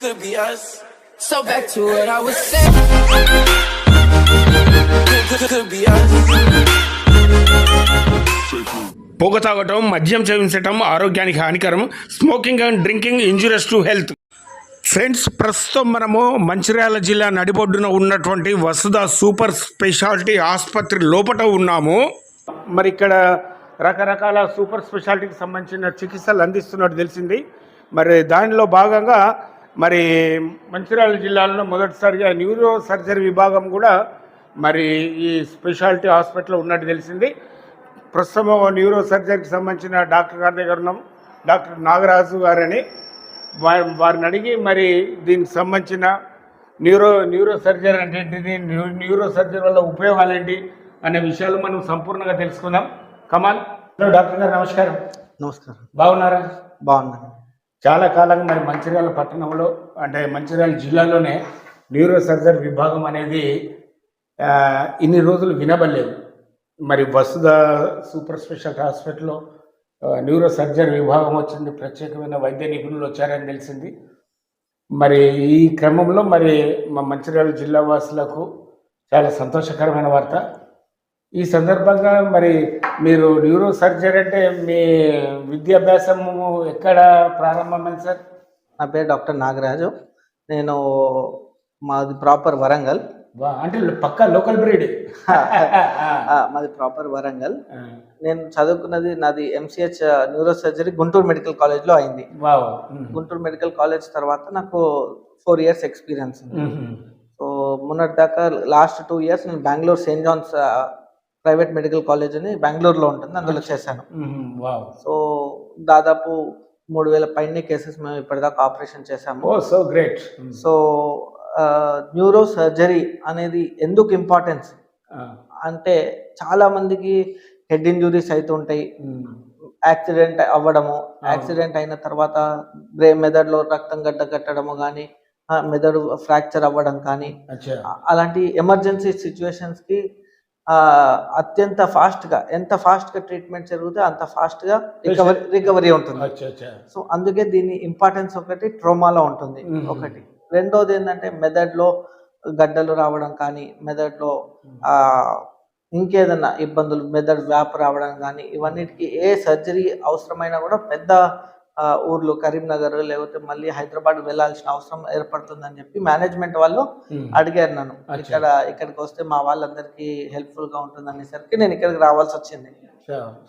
Could be us. So back to what I was saying. Could, be us. పొగ తాగటం మద్యం సేవించటం ఆరోగ్యానికి హానికరం smoking and drinking injurious to health friends ప్రస్తుతం మనము మంచిర్యాల జిల్లా నడిబొడ్డున ఉన్నటువంటి వసుధ సూపర్ స్పెషాలిటీ ఆసుపత్రి లోపట ఉన్నాము మరి ఇక్కడ రకరకాల సూపర్ స్పెషాలిటీకి సంబంధించిన చికిత్సలు అందిస్తున్నట్టు తెలిసింది మరి దానిలో భాగంగా మరి మంచిర్యాల జిల్లాలో మొదటిసారిగా న్యూరో సర్జరీ విభాగం కూడా మరి ఈ స్పెషాలిటీ హాస్పిటల్ ఉన్నట్టు తెలిసింది. ప్రస్తుతం న్యూరో సర్జరీకి సంబంధించిన డాక్టర్ గారి దగ్గర ఉన్నాం. డాక్టర్ నాగరాజు గారని. వారిని అడిగి మరి దీనికి సంబంధించిన న్యూరో న్యూరో సర్జరీ అంటే ఏంటిది? న్యూ- న్యూరో సర్జరీ వల్ల ఉపయోగాలు ఏంటి? అనే విషయాలు మనం సంపూర్ణంగా తెలుసుకుందాం. కమాల్ హలో డాక్టర్ గారు నమస్కారం. నమస్కారం. బాగున్నారా? బాగున్నాను. చాలా కాలంగా మరి మంచిర్యాల పట్టణంలో అంటే మంచిర్యాల జిల్లాలోనే న్యూరో సర్జరీ విభాగం అనేది ఇన్ని రోజులు వినబడలేదు. మరి వసుధ సూపర్ స్పెషాలిటీ హాస్పిటల్లో న్యూరో సర్జరీ విభాగం వచ్చింది ప్రత్యేకమైన వైద్య నిపుణులు వచ్చారని తెలిసింది. మరి ఈ క్రమంలో మరి మా మంచిర్యాల జిల్లా వాసులకు చాలా సంతోషకరమైన వార్త. ఈ సందర్భంగా మరి మీరు న్యూరో సర్జరీ అంటే మీ విద్యాభ్యాసము ఎక్కడ ప్రారంభమైంది సార్? నా పేరు డాక్టర్ నాగరాజు. నేను మాది ప్రాపర్ వరంగల్. అంటే పక్క లోకల్ బ్రీడ్. మాది ప్రాపర్ వరంగల్. నేను చదువుకున్నది నాది MCH neuro surgery Guntur medical కాలేజ్లో అయింది. వావ్. గుంటూరు మెడికల్ కాలేజ్ తర్వాత నాకు ఫోర్ ఇయర్స్ ఎక్స్పీరియన్స్ ఉంది. సో మొన్నటి దాకా లాస్ట్ టూ ఇయర్స్ నేను Bengaluru saint John's private medical college అని బెంగళూరులో ఉంటుంది అందులో చేశాను. సో దాదాపు మూడు వేల పైన కేసెస్ మేము ఇప్పటిదాకా ఆపరేషన్ చేశాము. So great. So neuro surgery అనేది ఎందుకు ఇంపార్టెన్స్? అంటే చాలా మందికి హెడ్ ఇంజురీస్ అవుతుంటాయి యాక్సిడెంట్ అవ్వడము యాక్సిడెంట్ అయిన తర్వాత బ్రే మెదడులో రక్తం గడ్డ కట్టడము కానీ మెదడు ఫ్రాక్చర్ అవ్వడం కానీ అలాంటి ఎమర్జెన్సీ సిచ్యువేషన్స్కి ఆ, అత్యంత ఫాస్ట్గా ఎంత ఫాస్ట్గా ట్రీట్మెంట్ జరిగితే అంత ఫాస్ట్గా రికవరీ రికవరీ ఉంటుంది. సో అందుకే దీని ఇంపార్టెన్స్ ఒకటి ట్రోమాలో ఉంటుంది. ఒకటి. రెండోది ఏంటంటే మెదడులో గడ్డలు రావడం కానీ మెదడులో ఆ ఇంకేదన్నా ఇబ్బందులు మెదడు వ్యాప్ రావడం కానీ ఇవన్నిటికి ఏ సర్జరీ అవసరమైనా కూడా పెద్ద ఊర్లు కరీంనగర్ లేకపోతే మళ్ళీ హైదరాబాద్ వెళ్ళాల్సిన అవసరం ఏర్పడుతుందని చెప్పి మేనేజ్మెంట్ వాళ్ళు అడిగారు నన్ను. ఇక్కడ ఇక్కడికి వస్తే మా వాళ్ళందరికీ హెల్ప్ఫుల్గా ఉంటుంది అనేసరికి నేను ఇక్కడికి రావాల్సి వచ్చింది.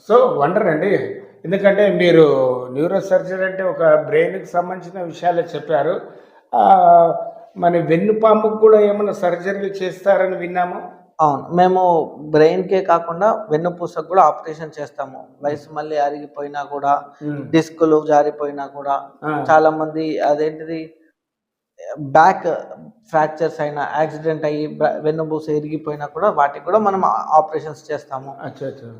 సో వండర్ అండి ఎందుకంటే మీరు న్యూరో సర్జరీ అంటే ఒక బ్రెయిన్కి సంబంధించిన విషయాలే చెప్పారు. ఆ, మన వెన్నుపాముకు కూడా ఏమైనా సర్జరీలు చేస్తారని విన్నాము? అవును. మేము బ్రెయిన్ కే కాకుండా వెన్నుపూసకు కూడా ఆపరేషన్ చేస్తాము. వయసు మళ్ళీ అరిగిపోయినా కూడా డిస్కులు జారిపోయినా కూడా. చాలా మంది అదేంటిది బ్యాక్ ఫ్రాక్చర్స్ అయినా యాక్సిడెంట్ అయ్యి వెన్నుపూస ఇరిగిపోయినా కూడా వాటికి కూడా మనం ఆపరేషన్స్ చేస్తాము.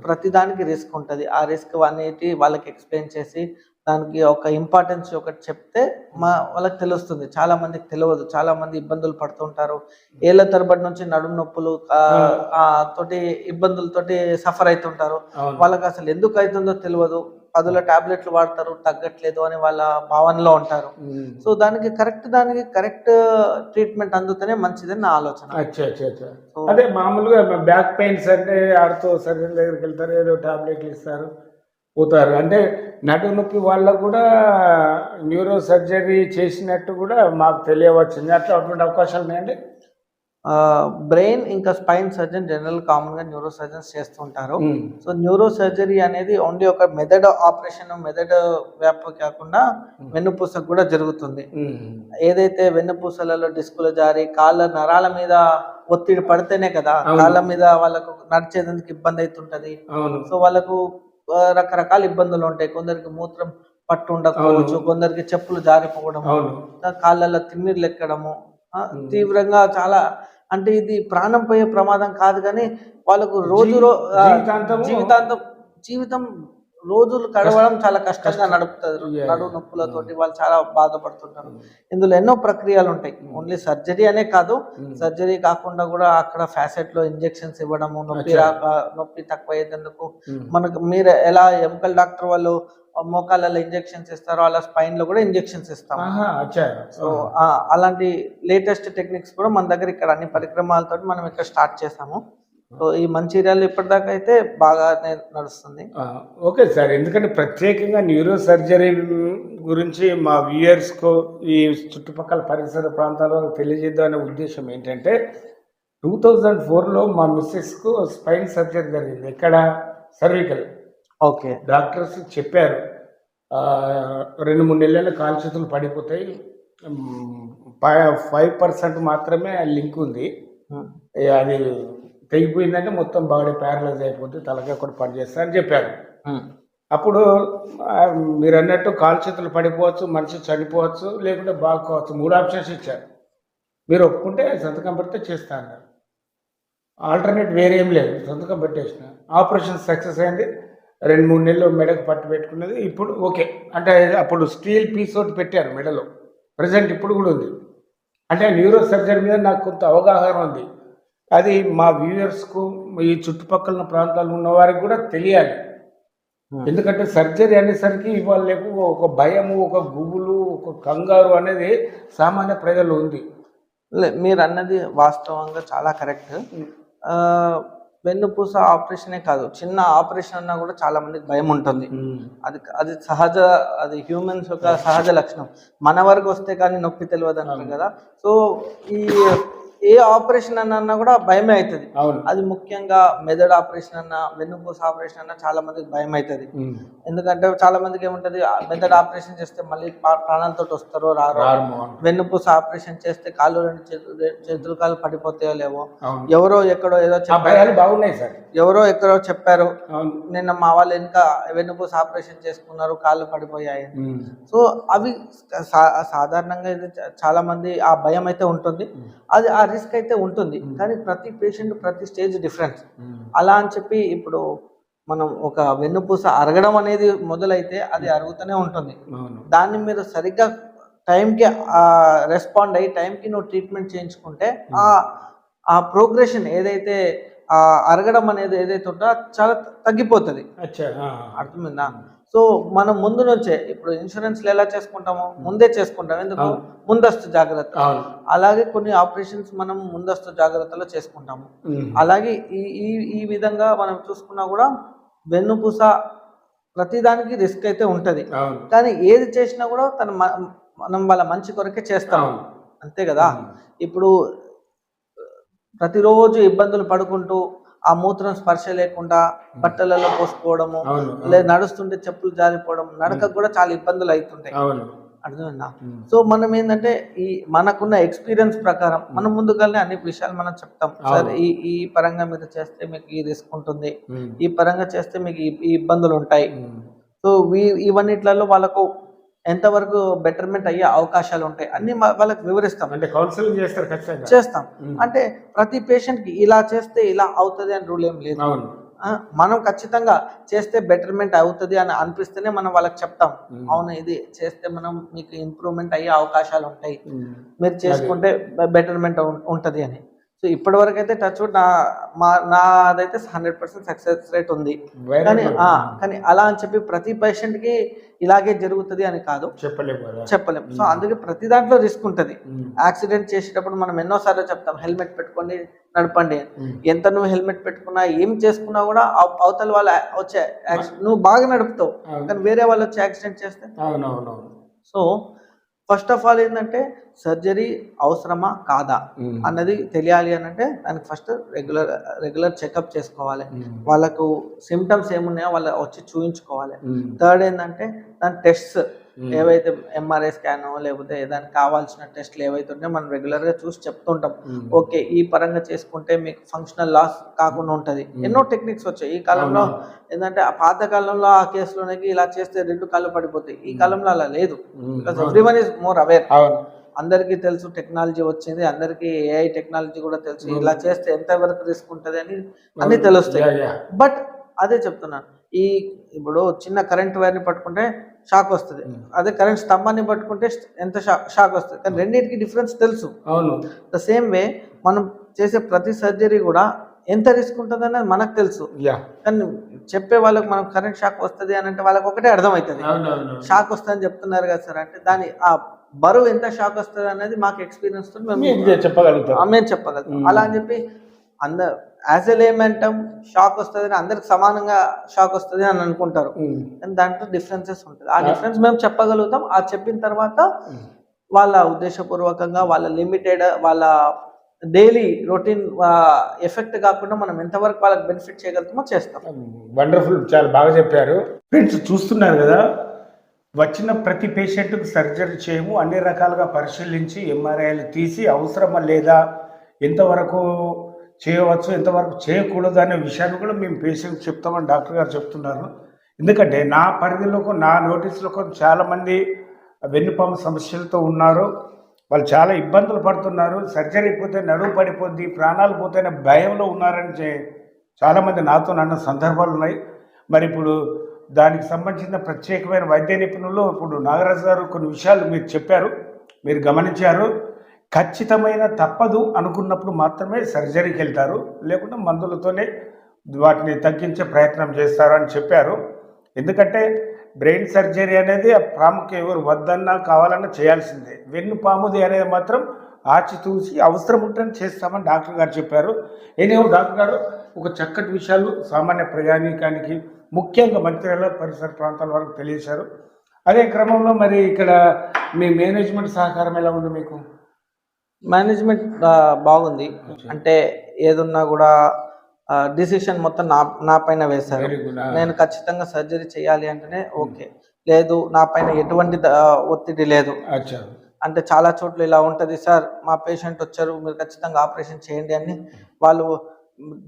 ప్రతిదానికి రిస్క్ ఉంటుంది. ఆ రిస్క్ అనేది వాళ్ళకి ఎక్స్ప్లెయిన్ చేసి దానికి ఒక ఇంపార్టెన్స్ ఒకటి చెప్తే మా వాళ్ళకి తెలుస్తుంది. చాలా మందికి తెలియదు. చాలా మంది ఇబ్బందులు పడుతుంటారు ఏళ్ళ తరబడి నుంచి నడుము నొప్పులు తోటి ఇబ్బందులతోటి సఫర్ అవుతుంటారు. వాళ్ళకి అసలు ఎందుకు అవుతుందో తెలియదు. పదుల టాబ్లెట్లు వాడతారు. తగ్గట్లేదు అని వాళ్ళ భావనలో ఉంటారు. సో దానికి కరెక్ట్ దానికి కరెక్ట్ ట్రీట్మెంట్ అందుతనే మంచిదని నా ఆలోచన. అదే మామూలుగా బ్యాక్ పెయిన్స్ అంటే ఆర్థో సర్జన్ దగ్గరికి వెళ్తారు. ఏదో టాబ్లెట్లు ఇస్తారు. పోతారు. అంటే నడు నొప్పి వాళ్ళకు కూడా న్యూరో సర్జరీ చేసినట్టు కూడా మాకు తెలియవచ్చింది. అట్లా అటువంటి అవకాశాలు ఉన్నాయండి? బ్రెయిన్ ఇంకా స్పైన్ సర్జన్ జనరల్ కామన్గా న్యూరో సర్జన్స్ చేస్తుంటారు. సో న్యూరో సర్జరీ అనేది ఓన్లీ ఒక మెదడు ఆపరేషన్ మెదడు వ్యాప కాకుండా వెన్నుపూసకు కూడా జరుగుతుంది. ఏదైతే వెన్నుపూసలలో డిస్కులు జారి కాళ్ళ నరాల మీద ఒత్తిడి పడితేనే కదా. కాళ్ళ మీద వాళ్ళకు నడిచేందుకు ఇబ్బంది అవుతుంటది. సో వాళ్ళకు రకరకాల ఇబ్బందులు ఉంటాయి. కొందరికి మూత్రం పట్టు ఉండకపోవచ్చు కొందరికి చెప్పులు జారిపోవడం కాళ్ళల్లో తిమ్మిర్లు ఎక్కడము తీవ్రంగా చాలా అంటే ఇది ప్రాణం పోయే ప్రమాదం కాదు కానీ వాళ్ళకు రోజు జీవితాంతం జీవితం రోజులు గడవడం చాలా కష్టంగా నడుపుతారు. నడువు నొప్పులతోటి వాళ్ళు చాలా బాధపడుతుంటారు. ఇందులో ఎన్నో ప్రక్రియలు ఉంటాయి. ఓన్లీ సర్జరీ అనే కాదు. సర్జరీ కాకుండా కూడా అక్కడ ఫ్యాసెట్లో ఇంజెక్షన్స్ ఇవ్వడము నొప్పి. రాక నొప్పి తక్కువ అయ్యేందుకు Hmm. మనకు మీరు ఎలా ఎముకల డాక్టర్ వాళ్ళు మోకాళ్ళలో ఇంజెక్షన్స్ ఇస్తారు అలా స్పైన్లో కూడా ఇంజెక్షన్స్ ఇస్తాం సో అలాంటి లేటెస్ట్ టెక్నిక్స్ కూడా మన దగ్గర ఇక్కడ అన్ని పరిక్రమాలతో మనం ఇక్కడ స్టార్ట్ చేసాము. సో ఈ మంచిర్యాల ఇప్పటిదాకా అయితే బాగానే నడుస్తుంది. Okay sir. ఎందుకంటే ప్రత్యేకంగా న్యూరో సర్జరీ గురించి మా వ్యూయర్స్కు ఈ చుట్టుపక్కల పరిసర ప్రాంతాల్లో తెలియజేద్దామనే ఉద్దేశం ఏంటంటే టూ థౌజండ్ ఫోర్లో మా మిస్సెస్కు స్పైన్ సర్జరీ జరిగింది. ఎక్కడ? సర్వికల్. ఓకే. డాక్టర్స్ చెప్పారు. రెండు మూడు నెలల కాలు చేతులు పడిపోతాయి. ఫైవ్ పర్సెంట్ మాత్రమే లింక్ ఉంది. అది తెగిపోయిందంటే మొత్తం బాడీ ప్యారలైజ్ అయిపోతుంది తలకాయ కూడా పనిచేస్తా అని చెప్పారు. అప్పుడు మీరు అన్నట్టు కాలు చేతులు పడిపోవచ్చు మనిషి చనిపోవచ్చు లేకుంటే బాగుకోవచ్చు మూడు ఆప్షన్స్ ఇచ్చారు. మీరు ఒప్పుకుంటే సంతకం పెడితే చేస్తా అన్నారు. ఆల్టర్నేట్ వేరే లేదు సంతకం పెట్టేసిన. ఆపరేషన్ సక్సెస్ అయింది. రెండు మూడు నెలలు మెడకు పట్టు పెట్టుకున్నది. ఇప్పుడు ఓకే. అంటే అప్పుడు స్టీల్ పీస్ ఒకటి పెట్టారు మెడలో. ప్రజెంట్ ఇప్పుడు కూడా ఉంది. అంటే న్యూరో సర్జరీ మీద నాకు కొంత అవగాహన ఉంది. అది మా వ్యూయర్స్కు ఈ చుట్టుపక్కల ఉన్న ప్రాంతాల్లో ఉన్న వారికి కూడా తెలియాలి. ఎందుకంటే సర్జరీ అనేసరికి ఇవాళ ఒక భయము ఒక గుబులు ఒక కంగారు అనేది సామాన్య ప్రజలు ఉంది. లే- మీరు అన్నది వాస్తవంగా చాలా కరెక్ట్. వెన్నుపూస ఆపరేషనే కాదు చిన్న ఆపరేషన్ అన్నా కూడా చాలా మందికి భయం ఉంటుంది. అది అది సహజ అది హ్యూమన్స్ యొక్క సహజ లక్షణం. మన వరకు వస్తే కానీ నొప్పి తెలియదు అంటారు కదా. సో ఈ ఏ ఆపరేషన్ అన్న కూడా భయమే అవుతుంది అది ముఖ్యంగా మెదడు ఆపరేషన్ అన్న వెన్నుపూస ఆపరేషన్ అన్న చాలా మందికి భయం అవుతుంది ఎందుకంటే చాలా మందికి ఏముంటది మెదడు ఆపరేషన్ చేస్తే మళ్ళీ ప్రాణాలతో వస్తారో రారో. వెన్నుపూస ఆపరేషన్ చేస్తే కాళ్ళు రెండు చేతులు కాళ్ళు పడిపోతాయో లేవో ఎవరో ఎక్కడో ఏదో చెప్పారు. బాగున్నాయి సార్. ఎవరో ఎక్కడో చెప్పారు నిన్న మా వాళ్ళు ఇంకా వెన్నుపూస ఆపరేషన్ చేసుకున్నారు కాళ్ళు పడిపోయాయి. సో అవి సాధారణంగా చాలా మంది ఆ భయం అయితే ఉంటుంది. అది ఆ రిస్క్ అయితే ఉంటుంది. కానీ ప్రతి పేషెంట్ ప్రతి స్టేజ్ డిఫరెన్స్ ఉమ్. అలా అని చెప్పి ఇప్పుడు మనం ఒక వెన్నుపూస అరగడం అనేది మొదలైతే అది అరుగుతూనే ఉంటుంది. దాన్ని మీరు సరిగ్గా టైంకి రెస్పాండ్ అయ్యి టైంకి నువ్వు ట్రీట్మెంట్ చేయించుకుంటే ఆ ఆ ప్రోగ్రెషన్ ఏదైతే అరగడం అనేది ఏదైతే ఉందో అది చాలా తగ్గిపోతుంది. అర్థమైందా? సో మనం ముందు నుంచే ఇప్పుడు ఇన్సూరెన్స్ ఎలా చేసుకుంటాము ముందే చేసుకుంటాం. ఎందుకు. ముందస్తు జాగ్రత్త. అలాగే కొన్ని ఆపరేషన్స్ మనం ముందస్తు జాగ్రత్తలో చేసుకుంటాము. అలాగే ఈ ఈ ఈ విధంగా మనం చూసుకున్నా కూడా వెన్నుపూస ప్రతిదానికి రిస్క్ అయితే ఉంటది. కానీ ఏది చేసినా కూడా తన మనం వాళ్ళ మంచి కొరకే చేస్తాం. అవును. అంతే కదా? ఇప్పుడు ప్రతిరోజు ఇబ్బందులు పడుకుంటూ ఆ మూత్రం స్పర్శ లేకుండా బట్టలలో పోసుకోవడము లేదా నడుస్తుంటే చెప్పులు జారిపోవడం నడక కూడా చాలా ఇబ్బందులు అవుతుంటాయి. అర్థమైందా. సో మనం ఏంటంటే ఈ మనకున్న ఎక్స్పీరియన్స్ ప్రకారం మనం ముందుగానే అన్ని విషయాలు మనం చెప్తాం. సరే ఈ ఈ పరంగా మీరు చేస్తే మీకు ఈ రిస్క్ ఉంటుంది. ఈ పరంగా చేస్తే మీకు ఈ ఇబ్బందులు ఉంటాయి. సో ఇవన్నిట్లలో వాళ్ళకు ఎంతవరకు బెటర్మెంట్ అయ్యే అవకాశాలు ఉంటాయి? అన్ని వాళ్ళకి వివరిస్తాం. అంటే కౌన్సిలింగ్ చేస్తారు ఖచ్చితంగా. చేస్తాం. అంటే ప్రతి పేషెంట్కి ఇలా చేస్తే ఇలా అవుతుంది అని రూల్ ఏం లేదు. మనం ఖచ్చితంగా చేస్తే బెటర్మెంట్ అవుతుంది అని అనిపిస్తేనే మనం వాళ్ళకి చెప్తాం. అవును ఇది చేస్తే మనం మీకు ఇంప్రూవ్మెంట్ అయ్యే అవకాశాలు ఉంటాయి. మీరు చేసుకుంటే బెటర్మెంట్ ఉంటది అని. సో ఇప్పటి వరకు అయితే టచ్ నా మా నాదైతే హండ్రెడ్ పర్సెంట్ సక్సెస్ రేట్ ఉంది. కానీ కానీ అలా అని చెప్పి ప్రతి పేషెంట్కి ఇలాగే జరుగుతుంది అని కాదు. చెప్పలేము కదా. చెప్పలేం సో అందుకే ప్రతి దాంట్లో రిస్క్ ఉంటది. యాక్సిడెంట్ చేసేటప్పుడు మనం ఎన్నోసార్లు చెప్తాం హెల్మెట్ పెట్టుకోండి నడపండి. ఉమ్. ఎంత నువ్వు హెల్మెట్ పెట్టుకున్నా ఏం చేసుకున్నా కూడా అవ- అవతల వాళ్ళ వచ్చే యాక్సి- నువ్వు బాగా నడుపుతావు. కానీ వేరే వాళ్ళు వచ్చి యాక్సిడెంట్ చేస్తే? సో ఫస్ట్ ఆఫ్ ఆల్ ఏంటంటే సర్జరీ అవసరమా కాదా. అన్నది తెలియాలి అని అంటే దానికి ఫస్ట్ రెగ్యులర్ రెగ్యులర్ చెకప్ చేసుకోవాలి. వాళ్ళకు సిమ్టమ్స్ ఏమున్నాయో వాళ్ళు వచ్చి చూయించుకోవాలి. థర్డ్ ఏంటంటే దాని టెస్ట్స్. ఏవైతే ఎంఆర్ఐ స్కాన్ లేకపోతే దానికి కావాల్సిన టెస్ట్లు ఏవైతే ఉన్నాయో మనం రెగ్యులర్గా చూసి చెప్తుంటాం. Hmm. ఓకే ఈ పరంగా చేసుకుంటే మీకు ఫంక్షనల్ లాస్ కాకుండా ఉంటది. ఎన్నో టెక్నిక్స్ వచ్చాయి. ఈ కాలంలో ఏంటంటే ఆ పాత కాలంలో ఆ కేసులోనికి ఇలా చేస్తే రెండు కాళ్ళు పడిపోతాయి. ఈ కాలంలో అలా లేదు. Hmm. Because everyone is more aware అందరికీ తెలుసు టెక్నాలజీ వచ్చింది. అందరికీ ఏఐ టెక్నాలజీ కూడా తెలుసు. ఇలా చేస్తే ఎంత వరకు రిస్క్ ఉంటది అని అన్ని తెలుస్తాయి. బట్ అదే చెప్తున్నాను. ఈ ఇప్పుడు చిన్న కరెంట్ వైర్ని పట్టుకుంటే షాక్ వస్తుంది. అదే కరెంట్ స్తంభాన్ని పట్టుకుంటే ఎంత షాక్ వస్తుంది. కానీ రెండింటికి డిఫరెన్స్ తెలుసు. అవును. ద సేమ్ వే మనం చేసే ప్రతి సర్జరీ కూడా ఎంత రిస్క్ ఉంటుంది అనేది మనకు తెలుసు. యా. కానీ చెప్పే వాళ్ళకి మనం కరెంట్ షాక్ వస్తుంది అని అంటే వాళ్ళకి ఒకటే అర్థమవుతుంది. షాక్ వస్తుందని చెప్తున్నారు కదా సార్ అంటే దాని ఆ బరువు ఎంత షాక్ వస్తుంది అనేది మాకు ఎక్స్పీరియన్స్తో మేము ఆ, మేము చెప్పగలుగుతాం. అలా అని చెప్పి అందరు యాజ్ ఎ లేమెంటం షాక్ వస్తుంది అని అందరికి సమానంగా షాక్ వస్తుంది అని అనుకుంటారు. కానీ దాంట్లో డిఫరెన్సెస్ ఉంటుంది. ఆ డిఫరెన్స్ మేము చెప్పగలుగుతాం. ఆ చెప్పిన తర్వాత వాళ్ళ ఉద్దేశపూర్వకంగా వాళ్ళ లిమిటెడ్ వాళ్ళ డైలీ రొటీన్ ఎఫెక్ట్ కాకుండా మనం ఎంతవరకు వాళ్ళకి బెనిఫిట్ చేయగలుగుతామో చేస్తాం. వండర్ఫుల్ చాలా బాగా చెప్పారు. ఫ్రెండ్స్ చూస్తున్నారు కదా వచ్చిన ప్రతి పేషెంట్కి సర్జరీ చేయము అన్ని రకాలుగా పరిశీలించి ఎంఆర్ఐలు తీసి అవసరమా లేదా ఎంతవరకు చేయవచ్చు ఎంతవరకు చేయకూడదు అనే విషయాన్ని కూడా మేము పేషెంట్ చెప్తామని డాక్టర్ గారు చెప్తున్నారు. ఎందుకంటే నా పరిధిలోకి నా నోటీసులకు చాలామంది వెన్నుపాము సమస్యలతో ఉన్నారు. వాళ్ళు చాలా ఇబ్బందులు పడుతున్నారు. సర్జరీ పోతే నడువు పడిపోద్ది ప్రాణాలు పోతేనే భయంలో ఉన్నారని చే- చాలామంది నాతో అన్న సందర్భాలు ఉన్నాయి. మరి ఇప్పుడు దానికి సంబంధించిన ప్రత్యేకమైన వైద్య నిపుణులు ఇప్పుడు నాగరాజు గారు కొన్ని విషయాలు మీరు చెప్పారు మీరు గమనించారు. ఖచ్చితమైన తప్పదు అనుకున్నప్పుడు మాత్రమే సర్జరీకి వెళ్తారు. లేకుంటే మందులతోనే వాటిని తగ్గించే ప్రయత్నం చేస్తారు అని చెప్పారు. ఎందుకంటే బ్రెయిన్ సర్జరీ అనేది ఆ ప్రాముఖ్యం ఎవరు వద్దన్నా కావాలన్నా చేయాల్సిందే. వెన్ను పాముది అనేది మాత్రం ఆచితూసి అవసరం ఉంటేనే చేస్తామని డాక్టర్ గారు చెప్పారు. ఏనేమో డాక్టర్ గారు ఒక చక్కటి విషయాలు సామాన్య ప్రజానీకానికి ముఖ్యంగా మంత్రిల పరిసర ప్రాంతాల వరకు తెలియజేశారు. అదే క్రమంలో మరి ఇక్కడ మీ మేనేజ్మెంట్ సహకారం ఎలా ఉంది మీకు? మేనేజ్మెంట్ బాగుంది. అంటే ఏదున్నా కూడా డిసిషన్ మొత్తం నా నా పైన వేశారు. నేను ఖచ్చితంగా సర్జరీ చేయాలి అంటేనే ఓకే. లేదు నా పైన ఎటువంటి ఒత్తిడి లేదు. అంటే చాలా చోట్ల ఇలా ఉంటది సార్ మా పేషెంట్ వచ్చారు మీరు ఖచ్చితంగా ఆపరేషన్ చేయండి అని వాళ్ళు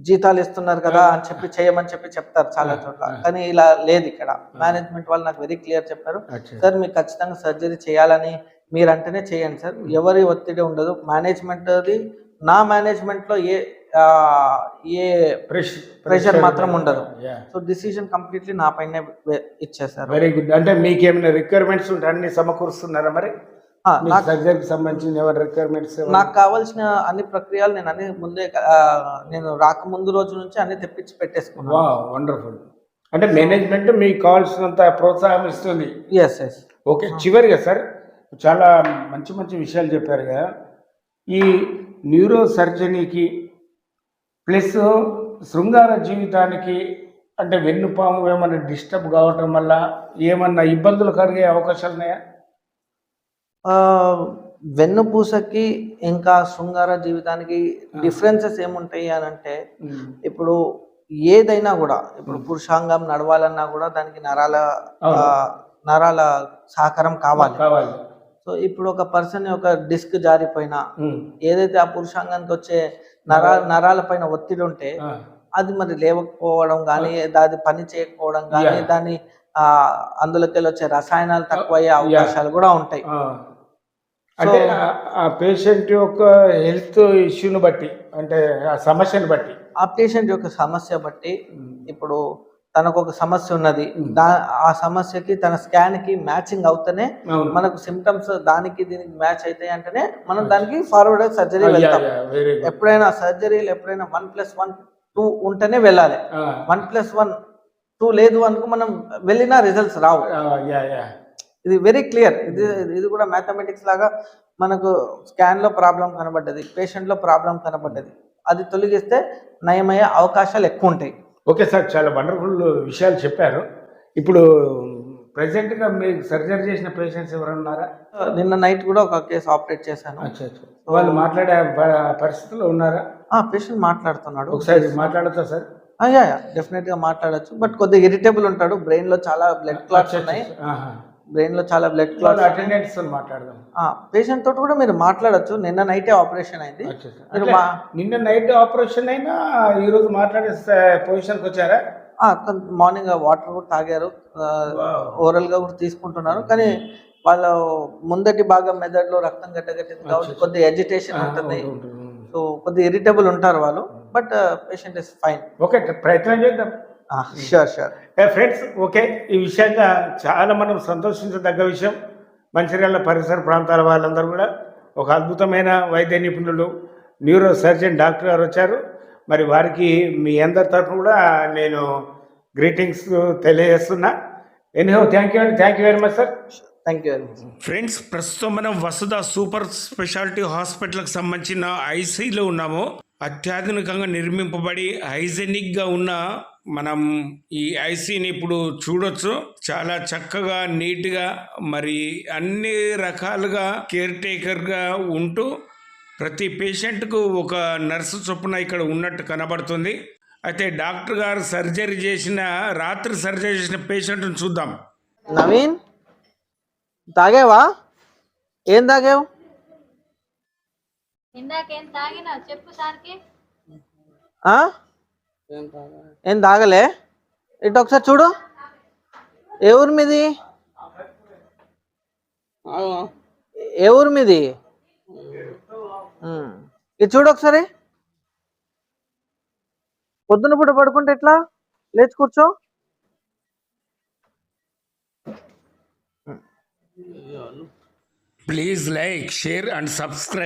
జీతాలు ఇస్తున్నారు కదా అని చెప్పి చేయమని చెప్పి చెప్తారు చాలా చోట్ల. కానీ ఇలా లేదు ఇక్కడ. మేనేజ్మెంట్ వాళ్ళు నాకు వెరీ క్లియర్ చెప్పారు సార్ మీకు ఖచ్చితంగా సర్జరీ చేయాలని మీరు అంటేనే చేయండి సార్. ఎవరి ఒత్తిడి ఉండదు. మేనేజ్మెంట్ నా మేనేజ్మెంట్లో ఏ ఏ ప్రెషర్ మాత్రం ఉండదు. సో డిసిషన్ కంప్లీట్లీ నా పైన ఇచ్చేసారు వెరీ గుడ్ అంటే మీకు ఏమైనా రిక్వైర్మెంట్స్ ఉంటే అన్ని సమకూరుస్తున్నారా మరి? సంబంధించిన రిక్వైర్మెంట్స్ నాకు కావాల్సిన అన్ని ప్రక్రియలు నేను అన్ని ముందే నేను రాకముందు రోజు నుంచి అన్ని తెప్పించి పెట్టేసుకున్నాను. వా వండర్ఫుల్ అంటే మేనేజ్మెంట్ మీకు కావాల్సినంత ప్రోత్సాహం ఇస్తుంది. ఎస్ ఎస్ ఓకే చివరిగా సార్ చాలా మంచి మంచి విషయాలు చెప్పారు కదా. ఈ న్యూరో సర్జరీకి ప్లస్ శృంగార జీవితానికి అంటే వెన్నుపాము ఏమన్నా డిస్టర్బ్ కావటం వల్ల ఏమన్నా ఇబ్బందులు కలిగే అవకాశాలు ఉన్నాయా? వెన్నుపూసకి ఇంకా శృంగార జీవితానికి డిఫరెన్సెస్ ఏముంటాయి అని అంటే ఇప్పుడు ఏదైనా కూడా ఇప్పుడు పురుషాంగం నడవాలన్నా కూడా దానికి నరాల నరాల సహకారం కావాలి. కావాలి. సో ఇప్పుడు ఒక పర్సన్ యొక్క డిస్క్ జారిపోయినా. ఏదైతే ఆ పురుషాంగానికి వచ్చే నరా నరాల పైన ఒత్తిడి ఉంటే అది మరి లేవకపోవడం కానీ దాని పని చేయకపోవడం కానీ. దాని ఆ అందులోకి వెళ్ళి వచ్చే రసాయనాలు తక్కువ అయ్యే అవకాశాలు కూడా ఉంటాయి. అంటే ఆ పేషెంట్ యొక్క హెల్త్ ఇష్యూని బట్టి అంటే ఆ సమస్యను బట్టి ఆ పేషెంట్ యొక్క సమస్య బట్టి ఇప్పుడు తనకు ఒక సమస్య ఉన్నది. దా ఆ సమస్యకి తన స్కాన్కి మ్యాచింగ్ అవుతూనే మనకు సిమ్టమ్స్ దానికి దీనికి మ్యాచ్ అవుతాయి అంటేనే మనం దానికి ఫార్వర్డ్ సర్జరీ వెళ్తాం. ఎప్పుడైనా సర్జరీలు ఎప్పుడైనా వన్ ప్లస్ వన్ టూ ఉంటేనే వెళ్ళాలి. వన్ ప్లస్ వన్ టూ లేదు అనుకో మనం వెళ్ళినా రిజల్ట్స్ రావు. ఇది వెరీ క్లియర్. ఇది ఇది కూడా మ్యాథమెటిక్స్ లాగా మనకు స్కాన్లో ప్రాబ్లం కనబడ్డది పేషెంట్లో ప్రాబ్లం కనబడ్డది. అది తొలగిస్తే నయమయ్యే అవకాశాలు ఎక్కువ ఉంటాయి ఓకే సార్ చాలా వండర్ఫుల్ విషయాలు చెప్పారు. ఇప్పుడు ప్రెసెంట్గా మీకు సర్జరీ చేసిన పేషెంట్స్ ఎవరు ఉన్నారా? నిన్న నైట్ కూడా ఒక కేసు ఆపరేట్ చేశాను. వాళ్ళు మాట్లాడే ప- పరిస్థితిలో ఉన్నారా? ఆ పేషెంట్ మాట్లాడుతున్నాడు. ఒకసారి మాట్లాడతా సార్? డెఫినెట్గా మాట్లాడొచ్చు. బట్ కొద్దిగా ఇరిటేబుల్ ఉంటాడు. బ్రెయిన్లో చాలా బ్లడ్ క్లాట్స్ ఉన్నాయి. బ్రెయిన్లో చాలా బ్లడ్ క్లాట్స్ అటెండెంట్స్ మాట్లాడదాం. పేషెంట్ తోటి కూడా మీరు మాట్లాడొచ్చు. నిన్న నైటే ఆపరేషన్ అయింది. నిన్న నైట్ ఆపరేషన్ అయినా ఈ రోజు మాట్లాడే పొజిషన్కి వచ్చారా? మార్నింగ్ వాటర్ కూడా తాగారు. ఓరల్గా కూడా తీసుకుంటున్నారు. కానీ వాళ్ళ ముందటి భాగం మెదడులో రక్తం గట్టగట్టింది కాబట్టి కొద్దిగా ఎజిటేషన్ ఉంటుంది. సో కొద్దిగా ఇరిటబుల్ ఉంటారు వాళ్ళు. But patient is fine okay ప్రయత్నం చేద్దాం. షూర్ షూర్ ఫ్రెండ్స్ ఓకే ఈ విషయంగా చాలా మనం సంతోషించదగ్గ విషయం. మంచిర్యాల పరిసర ప్రాంతాల వాళ్ళందరూ కూడా ఒక అద్భుతమైన వైద్య నిపుణులు న్యూరో సర్జన్ డాక్టర్ గారు వచ్చారు. మరి వారికి మీ అందరి తరఫున కూడా నేను గ్రీటింగ్స్ తెలియజేస్తున్నా. ఎనీహో థ్యాంక్ యూ అండి thank you very much sir thank you very much friends ప్రస్తుతం మనం వసుధ సూపర్ స్పెషాలిటీ హాస్పిటల్కి సంబంధించిన ఐసీలో ఉన్నాము. అత్యాధునికంగా నిర్మింపబడి హైజెనిక్గా ఉన్న మనం ఈ ఐసీని ఇప్పుడు చూడొచ్చు. చాలా చక్కగా నీట్గా మరి అన్ని రకాలుగా కేర్ టేకర్గా ఉంటూ ప్రతి పేషెంట్కు ఒక నర్సు చొప్పున ఇక్కడ ఉన్నట్టు కనబడుతుంది. అయితే డాక్టర్ గారు సర్జరీ చేసిన రాత్రి సర్జరీ చేసిన పేషెంట్ని చూద్దాం. నవీన్? తాగావా? ఏం తాగావు? ఇందాకేం తాగినా చెప్పు సార్కి. ఆ? ఏం తాగలే? ఇటు ఒకసారి చూడు. ఏ ఊరు మీది? ఏ ఊరు మీది? ఇది చూడు ఒకసారి. పొద్దున పూట పడుకుంటే ఎట్లా? లేచి కూర్చో. Please like share and subscribe